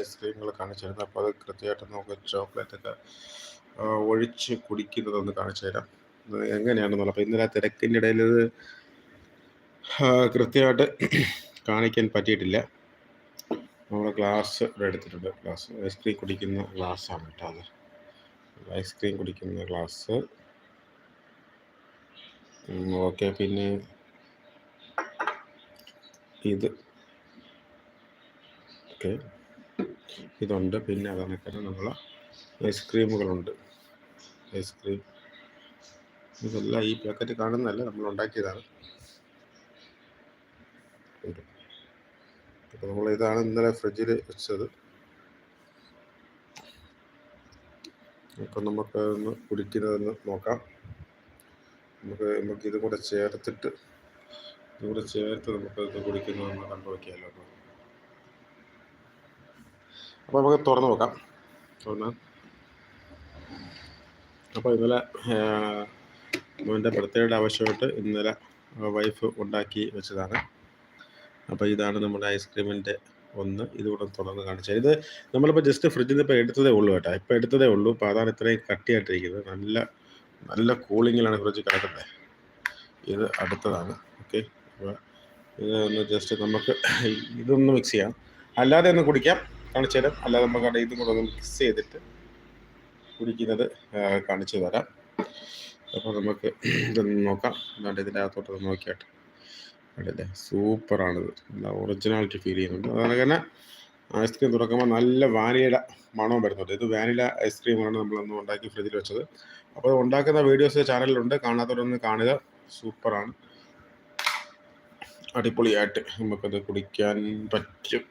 ഐസ്ക്രീമുകൾ കാണിച്ചിരുന്നത് അപ്പോൾ അത് കൃത്യമായിട്ട് നമുക്ക് ചോക്ലേറ്റ് ഒക്കെ ഒഴിച്ച് കുടിക്കുന്നതൊന്ന് കാണിച്ചു തരാം എങ്ങനെയാണെന്നുള്ള അപ്പോൾ ഇന്നലെ തിരക്കിന്റെ ഇടയിൽ ഇത് കൃത്യമായിട്ട് കാണിക്കാൻ പറ്റിയിട്ടില്ല. നമ്മൾ ഗ്ലാസ് ഇവിടെ എടുത്തിട്ടുണ്ട്. ഗ്ലാസ് ഐസ്ക്രീം കുടിക്കുന്ന ഗ്ലാസ്സാണ് കേട്ടോ അത്. ഐസ്ക്രീം കുടിക്കുന്ന ഗ്ലാസ്. ഓക്കെ. പിന്നെ ഇത്. ഓക്കെ. ഇതുണ്ട്. പിന്നെ കണക്കിന് നമ്മൾ ഐസ്ക്രീമുകളുണ്ട്. ഐസ്ക്രീം. ഇതെല്ലാം ഈ പാക്കറ്റ് കാണുന്നതല്ല നമ്മൾ ഉണ്ടാക്കിയതാണ്. അപ്പോൾ നമ്മൾ ഇതാണ് ഇന്നലെ ഫ്രിഡ്ജിൽ വെച്ചത്. അപ്പം നമുക്ക് ഒന്ന് കുടിക്കുന്നതെന്ന് നോക്കാം. നമുക്ക് നമുക്ക് ഇതും കൂടെ ചേർത്തിട്ട് ഇതും കൂടെ ചേർത്ത് നമുക്ക് ഇത് കുടിക്കുന്നതെന്ന് കണ്ടു നോക്കിയാലോ അപ്പോൾ നമുക്ക് തുറന്ന് നോക്കാം. തുറന്ന്. അപ്പോൾ ഇന്നലെ മോന്റെ ബർത്ത്ഡേയുടെ ആവശ്യമായിട്ട് ഇന്നലെ വൈഫ് ഉണ്ടാക്കി വെച്ചതാണ്. അപ്പോൾ ഇതാണ് നമ്മുടെ ഐസ്ക്രീമിന്റെ ഒന്ന്. ഇതുകൂടെ തുറന്ന് കാണിച്ചത് ഇത് നമ്മളിപ്പോൾ ജസ്റ്റ് ഫ്രിഡ്ജിൽ നിന്ന് ഇപ്പോൾ എടുത്തതേ ഉള്ളൂ കേട്ടോ. ഇപ്പോൾ എടുത്തതേ ഉള്ളൂ. അപ്പോൾ അതാണ് ഇത്രയും കട്ടിയായിട്ടിരിക്കുന്നത്. നല്ല നല്ല കൂളിങ്ങിലാണ് ഫ്രിഡ്ജ് കിടക്കുന്നത്. ഇത് അടുത്തതാണ്. ഓക്കെ അപ്പോൾ ഇത് ഒന്ന് ജസ്റ്റ് നമുക്ക് ഇതൊന്ന് മിക്സ് ചെയ്യാം. അല്ലാതെ ഒന്ന് കുടിക്കാം. കാണിച്ചു തരാം അല്ലാതെ നമുക്ക് ഇതും കൂടെ ഒന്ന് മിക്സ് ചെയ്തിട്ട് കുടിക്കുന്നത് കാണിച്ചു തരാം. അപ്പോൾ നമുക്ക് ഇതൊന്ന് നോക്കാം. അല്ലാണ്ട് ഇതിന്റെ അകത്തോട്ട് നോക്കിയാട്ട്. അല്ലേ സൂപ്പറാണിത് നല്ല ഒറിജിനാലിറ്റി ഫീൽ ചെയ്യുന്നുണ്ട്. അതാണ് തന്നെ ഐസ്ക്രീം തുറക്കുമ്പോൾ നല്ല വാനിലയുടെ മണവും വരുന്നുണ്ട്. ഇത് വാനില ഐസ്ക്രീമാണ് നമ്മളൊന്ന് ഉണ്ടാക്കി ഫ്രിഡ്ജിൽ വെച്ചത്. അപ്പോൾ ഉണ്ടാക്കുന്ന വീഡിയോസ് ചാനലിലുണ്ട് കാണാത്തവരൊന്ന് കാണുക. സൂപ്പറാണ്. അടിപൊളിയായിട്ട് നമുക്കത് കുടിക്കാൻ പറ്റും.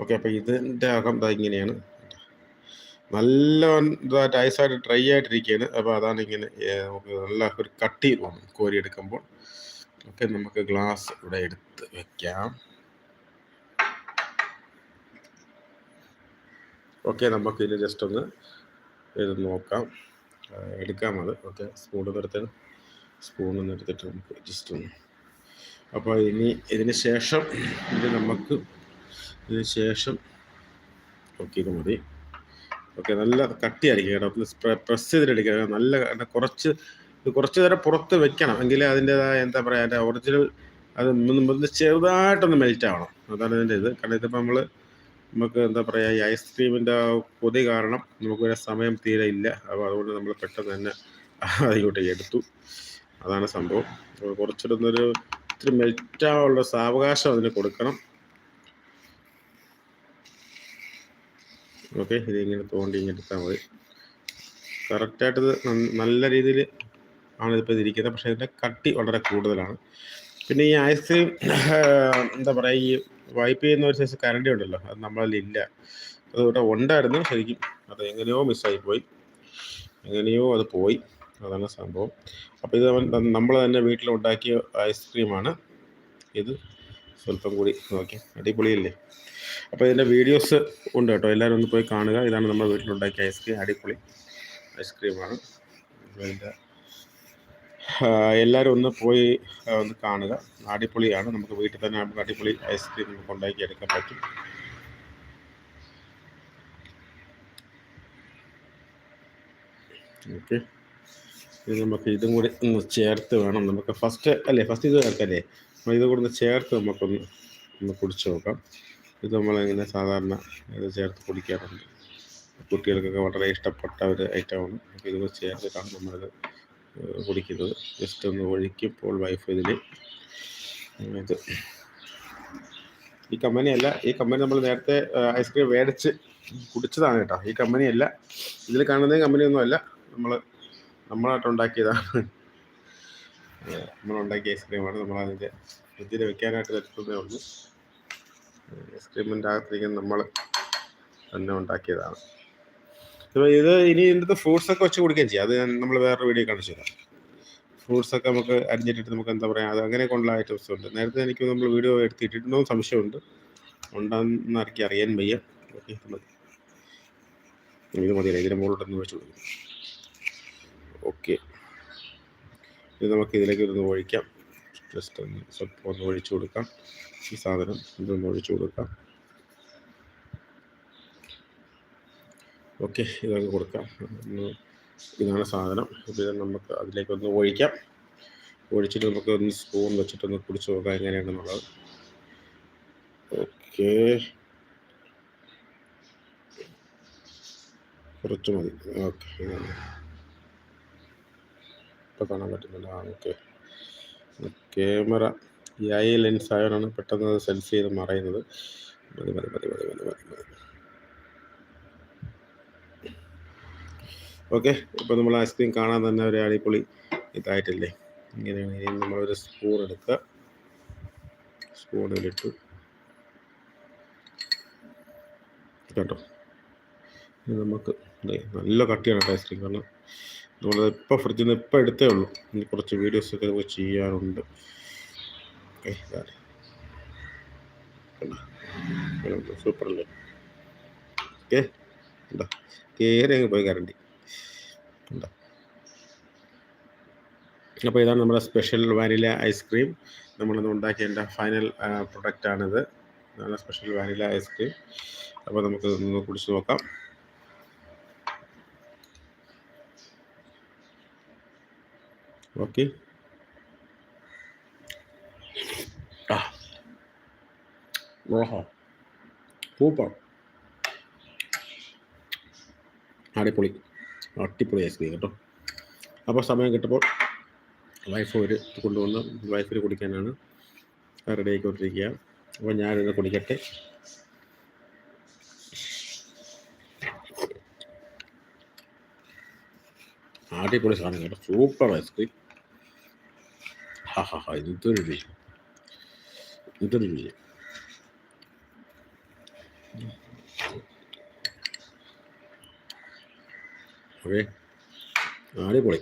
ഓക്കെ അപ്പോൾ ഇതിന്റെ അകം ഇങ്ങനെയാണ്. നല്ല ഇതായിട്ട് ഐസായിട്ട് ഡ്രൈ ആയിട്ടിരിക്കുകയാണ് അപ്പോൾ അതാണ് ഇങ്ങനെ നമുക്ക് നല്ല ഒരു കട്ടി തോന്നും കോരി എടുക്കുമ്പോൾ ഓക്കെ നമുക്ക് ഗ്ലാസ് ഇവിടെ എടുത്ത് വെക്കാം. ഓക്കെ നമുക്ക് ഇത് ജസ്റ്റ് ഒന്ന് ഇത് നോക്കാം. എടുക്കാം അത്. ഓക്കെ നിർത്തി സ്പൂൺ ഒന്ന് എടുത്തിട്ട് നമുക്ക് ജസ്റ്റ് ഒന്ന്. അപ്പോൾ ഇനി ഇതിന് ശേഷം ഇത് നമുക്ക് ഇതിന് ശേഷം ഓക്കെ ഇത് മതി. ഓക്കെ നല്ല കട്ടിയായിരിക്കും കേട്ടോ. പ്രസ് ചെയ്തിട്ടെടുക്കുക. നല്ല കുറച്ച് കുറച്ച് നേരം പുറത്ത് വെക്കണം. എങ്കിലേ അതിന്റെതായ എന്താ പറയുക അതിന്റെ ഒറിജിനൽ അത് ഒന്ന് ചെറുതായിട്ടൊന്ന് മെൽറ്റ് ആവണം. അതാണ് ഇതിന്റെ ഇത്. കാരണം ഇതിപ്പോൾ നമ്മൾ നമുക്ക് എന്താ പറയുക ഈ ഐസ്ക്രീമിന്റെ കൊതി കാരണം നമുക്ക് വരെ സമയം തീരെ ഇല്ല. അപ്പോൾ അതുകൊണ്ട് നമ്മൾ പെട്ടെന്ന് തന്നെ അതിലോട്ട് എടുത്തു. അതാണ് സംഭവം. കുറച്ചിടുന്നൊരു ഇത്തിരി മെൽറ്റാവുള്ള സാവകാശം അതിന് കൊടുക്കണം. ഓക്കെ ഇതിങ്ങനെ തോണ്ടി ഇങ്ങനെ എടുത്താൽ മതി. കറക്റ്റായിട്ടത് നല്ല രീതിയിൽ ആണ് ഇതിപ്പോൾ ഇരിക്കുന്നത്. പക്ഷേ ഇതിന്റെ കട്ടി വളരെ കൂടുതലാണ്. പിന്നെ ഈ ഐസ്ക്രീം എന്താ പറയുക ഈ വൈപ്പ് ചെയ്യുന്ന ഒരു സൈസ് കരണ്ടി ഉണ്ടല്ലോ അത് നമ്മളതിലില്ല അത് ഇവിടെ ഉണ്ടായിരുന്നു ശരിക്കും അത് എങ്ങനെയോ മിസ്സായി പോയി. എങ്ങനെയോ അത് പോയി. അതാണ് സംഭവം. അപ്പോൾ ഇത് നമ്മൾ തന്നെ വീട്ടിൽ ഉണ്ടാക്കിയ ഐസ്ക്രീമാണ്. ഇത് സ്വല്പം കൂടി നോക്കി. അടിപൊളിയല്ലേ? അപ്പോൾ ഇതിന്റെ വീഡിയോസ് ഉണ്ട് കേട്ടോ. എല്ലാവരും ഒന്ന് പോയി കാണുക. ഇതാണ് നമ്മൾ വീട്ടിലുണ്ടാക്കിയ ഐസ്ക്രീം അടിപൊളി ഐസ്ക്രീമാണ് അതിന്റെ എല്ലാവരും ഒന്ന് പോയി ഒന്ന് കാണുക. അടിപൊളിയാണ്. നമുക്ക് വീട്ടിൽ തന്നെ നമുക്ക് അടിപൊളി ഐസ്ക്രീം നമുക്ക് ഉണ്ടാക്കി എടുക്കാൻ പറ്റും. ഓക്കെ ഇത് നമുക്ക് ഇതും കൂടി ഒന്ന് ചേർത്ത് വേണം. നമുക്ക് ഫസ്റ്റ് അല്ലേ ഫസ്റ്റ് ഇത് ചേർക്കല്ലേ? ഇത് കൂടി ഒന്ന് ചേർത്ത് നമുക്കൊന്ന് ഒന്ന് കുടിച്ച് നോക്കാം. ഇത് നമ്മളിങ്ങനെ സാധാരണ ഇത് ചേർത്ത് കുടിക്കാറുണ്ട് കുട്ടികൾക്കൊക്കെ വളരെ ഇഷ്ടപ്പെട്ട ഒരു ഐറ്റമാണ് അപ്പോൾ ഇത് ചേർത്തിട്ടാണ് നമ്മളിത് കുടിക്കുന്നത് ജസ്റ്റ് ഒന്ന് ഒഴിക്കുമ്പോൾ വൈഫ് ഇതിൽ ഇത്. ഈ കമ്പനിയല്ല ഈ കമ്പനി നമ്മൾ നേരത്തെ ഐസ്ക്രീം മേടിച്ച് കുടിച്ചതാണ് കേട്ടോ. ഈ കമ്പനിയല്ല. ഇതിൽ കാണുന്ന കമ്പനിയൊന്നുമല്ല നമ്മൾ നമ്മളായിട്ട് ഉണ്ടാക്കിയതാണ്. നമ്മളുണ്ടാക്കിയ ഐസ്ക്രീമാണ് നമ്മളതിന്റെ ഫ്രിഡ്ജിൽ വെക്കാനായിട്ട് തരുന്നതേ ഉള്ളൂ. ഐസ്ക്രീമിന്റെ അകത്തിരിക്കുന്ന നമ്മൾ തന്നെ ഉണ്ടാക്കിയതാണ്. അപ്പോൾ ഇത് ഇനി ഇതിന്റെ ഫ്രൂട്ട്സ് ഒക്കെ വെച്ച് കുടിക്കുകയും ചെയ്യാം. അത് നമ്മൾ വേറൊരു വീഡിയോ കാണിച്ചു തരാം. ഫ്രൂട്ട്സ് ഒക്കെ നമുക്ക് അരിഞ്ഞിട്ടിട്ട് നമുക്ക് എന്താ പറയുക അത് അങ്ങനെ കൊണ്ടുള്ള ഐറ്റംസ് ഉണ്ട്. നേരത്തെ എനിക്ക് നമ്മൾ വീഡിയോ എടുത്തിട്ടുണ്ടോ സംശയമുണ്ട്. ഉണ്ടെന്ന് എനിക്ക് അറിയാൻ വയ്യ. ഓക്കെ മതി. ഇത് മതിയല്ലേ ഇതിന്റെ മുകളിലോട്ടൊന്ന് വെച്ച് കൊടുക്കും. ഓക്കെ. ഇത് നമുക്ക് ഇതിലേക്ക് ഒന്ന് ഒഴിക്കാം. ജസ്റ്റ് ഒന്ന് സ്വല്പം ഒന്ന് ഒഴിച്ചു കൊടുക്കാം. ഈ സാധനം ഇതൊന്ന് ഒഴിച്ചു കൊടുക്കാം. ഓക്കെ ഇതൊക്കെ കൊടുക്കാം. ഇതാണ് സാധനം. ഇത് നമുക്ക് അതിലേക്കൊന്ന് ഒഴിക്കാം. ഒഴിച്ചിട്ട് നമുക്ക് ഒന്ന് സ്പൂൺ വെച്ചിട്ടൊന്ന് കുടിച്ച് നോക്കാം എങ്ങനെയാണെന്നുള്ളത്. ഓക്കെ കുറച്ച് മതി. ഓക്കെ ഇപ്പോൾ കാണാൻ പറ്റുന്നുണ്ട്. ആ ഓക്കെ ക്യാമറ. ഈ ഐ ലെൻസ് ആയതാണ് പെട്ടെന്ന് അത് സെൻസ് ചെയ്ത് മറയുന്നത്. മതി മതി മതി മതി മതി മതി മതി. ഓക്കെ ഇപ്പോൾ നമ്മൾ ഐസ്ക്രീം കാണാൻ തന്നെ ഒരു അടിപൊളി ഇതായിട്ടില്ലേ? ഇങ്ങനെയാണ് ഇനി നമ്മളൊരു സ്പൂൺ എടുക്കുക. സ്പൂണിലിട്ടു. കേട്ടോ നമുക്ക് നല്ല കട്ടിയാണ് കേട്ടോ ഐസ്ക്രീം. കാരണം നമ്മൾ ഇപ്പോൾ ഫ്രിഡ്ജിൽ നിന്ന് ഇപ്പോൾ എടുത്തേ ഉള്ളൂ. ഇനി കുറച്ച് വീഡിയോസ് ഒക്കെ നമുക്ക് ചെയ്യാറുണ്ട്. സൂപ്പർ അല്ലേ ഓക്കെ എന്താ കയറി അങ്ങ് പോയി ഗ്യാരണ്ടി എന്താ അപ്പോൾ ഇതാണ് നമ്മുടെ സ്പെഷ്യൽ വാനില ഐസ്ക്രീം നമ്മളിന്ന് ഉണ്ടാക്കിയതിന്റെ ഫൈനൽ പ്രൊഡക്റ്റാണിത് നല്ല സ്പെഷ്യൽ വാനില ഐസ്ക്രീം അപ്പോൾ നമുക്ക് ഒന്ന് കുടിച്ച് നോക്കാം. ഓക്കെ. ഓഹോ. സൂപ്പർ. അടിപൊളി. അടിപൊളി ഐസ്ക്രീം കേട്ടോ. അപ്പോൾ സമയം കിട്ടുമ്പോൾ വൈഫ് ഒരു കൊണ്ടുവന്ന് വൈഫിന് കുടിക്കാനാണ്. റെഡി ആയിക്കൊണ്ടിരിക്കുക അപ്പോൾ ഞാനിത് കുടിക്കട്ടെ. അടിപൊളി സാധനം കേട്ടോ. സൂപ്പർ ഐസ്ക്രീം ഹാ ഹാ ഹാ ഇതൊരു രുചി ഇതൊരു രുചി ഓക്കെ അടിപൊളി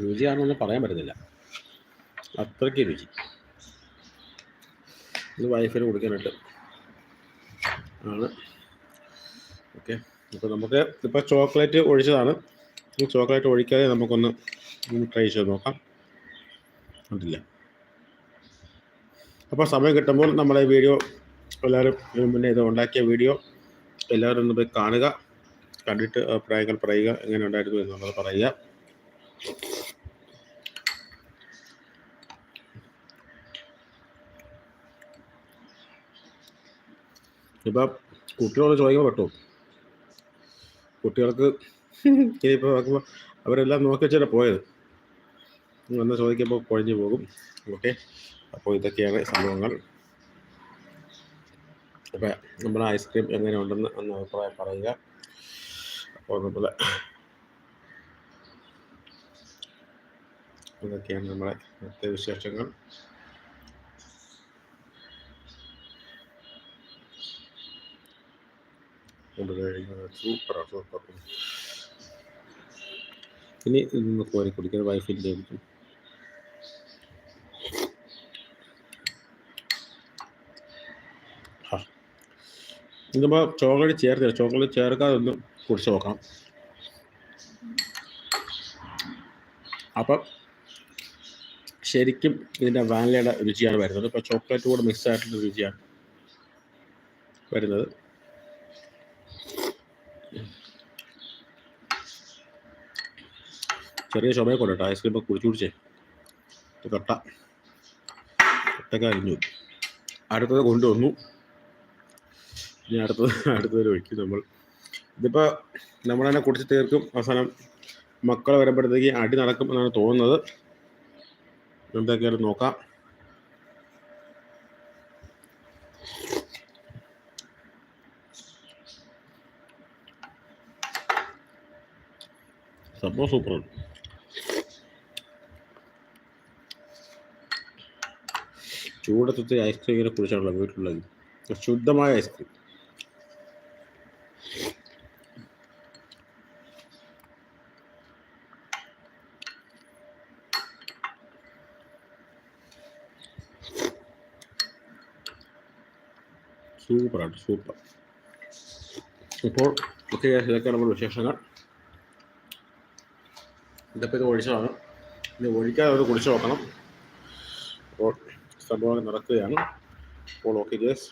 രുചിയാണെന്ന് പറയാൻ പറ്റുന്നില്ല അത്രയ്ക്ക് രുചി ഇത് വൈഫിന് കൊടുക്കാനായിട്ട്. ആണ്. ഓക്കെ. അപ്പോൾ നമുക്ക് ഇപ്പോൾ ചോക്ലേറ്റ് ഒഴിച്ചതാണ്. ഈ ചോക്ലേറ്റ് ഒഴിക്കാതെ നമുക്കൊന്ന് ട്രൈ ചെയ്ത് നോക്കാം. അതില്ല അപ്പോൾ സമയം കിട്ടുമ്പോൾ നമ്മളെ വീഡിയോ എല്ലാവരും മുന്നേ ഇത് ഉണ്ടാക്കിയ വീഡിയോ എല്ലാവരും ഒന്ന് പോയി കാണുക. കണ്ടിട്ട് അഭിപ്രായങ്ങൾ പറയുക എങ്ങനെ ഉണ്ടായിരുന്നു നമ്മൾ പറയുക. ഇപ്പം കുട്ടികളോട് ചോദിക്കാൻ പറ്റുമോ കുട്ടികൾക്ക് ഇനിയിപ്പോൾ നോക്കുമ്പോൾ അവരെല്ലാം നോക്കി വെച്ചാണ് പോയത്. വന്ന് ചോദിക്കുമ്പോൾ കുഴഞ്ഞു പോകും. ഓക്കെ. അപ്പോൾ ഇതൊക്കെയാണ് സംഭവങ്ങൾ. അപ്പം നമ്മുടെ ഐസ്ക്രീം എങ്ങനെ ഉണ്ടെന്ന് ഒന്ന് അഭിപ്രായം പറയുക. അപ്പോൾ നമ്മൾ ഇതൊക്കെയാണ് ഇന്നത്തെ വിശേഷങ്ങൾ. സൂപ്പർ ഇനി ഇന്ന് കോരി കുടിക്കുന്ന വൈഫിന്റെ ആയിരിക്കും. ചോക്ലേറ്റ് ചേർത്തില്ല. ചോക്ലേറ്റ് ചേർക്കാതെ ഒന്ന് കുടിച്ച് നോക്കണം. അപ്പം ശരിക്കും ഇതിന്റെ വാനിലയുടെ രുചിയാണ് വരുന്നത്. ഇപ്പോൾ ചോക്ലേറ്റ് കൂടെ മിക്സ് ആയിട്ടുള്ള രുചിയാണ് വരുന്നത്. ചെറിയ ചുമയൊക്കെ ഉണ്ട് കേട്ടോ ഐസ്ക്രീം ഒക്കെ കുടിച്ച് കുടിച്ചേ. കട്ട. കട്ടൊക്കെ അരിഞ്ഞു. അടുത്തത് കൊണ്ടുവന്നു. ഇനി അടുത്തത് അടുത്തതിൽ ഒഴിക്കും നമ്മൾ. ഇതിപ്പോൾ നമ്മൾ തന്നെ കുടിച്ച് തീർക്കും. അവസാനം മക്കൾ വരുമ്പോഴത്തേക്ക് അടി നടക്കും എന്നാണ് തോന്നുന്നത്. എന്തൊക്കെയാലും നോക്കാം. സംഭവം സൂപ്പറാണ് ചൂടത്തെ ഐസ്ക്രീമിനെ കുറിച്ചാണല്ലോ വീട്ടിലുള്ളത്. ശുദ്ധമായ ഐസ്ക്രീം. സൂപ്പറാണ് സൂപ്പർ. ഇപ്പോൾ ഓക്കെ ഇതൊക്കെ നമ്മുടെ വിശേഷങ്ങൾ. ഇതൊക്കെ ഇത് ഒഴിച്ചതാണ് ഇത് ഒഴിക്കാതെ അത് കുടിച്ചു നോക്കണം. അപ്പോൾ സംഭവം നടക്കുകയാണ്. അപ്പോൾ ഓക്കെ ഗേസ്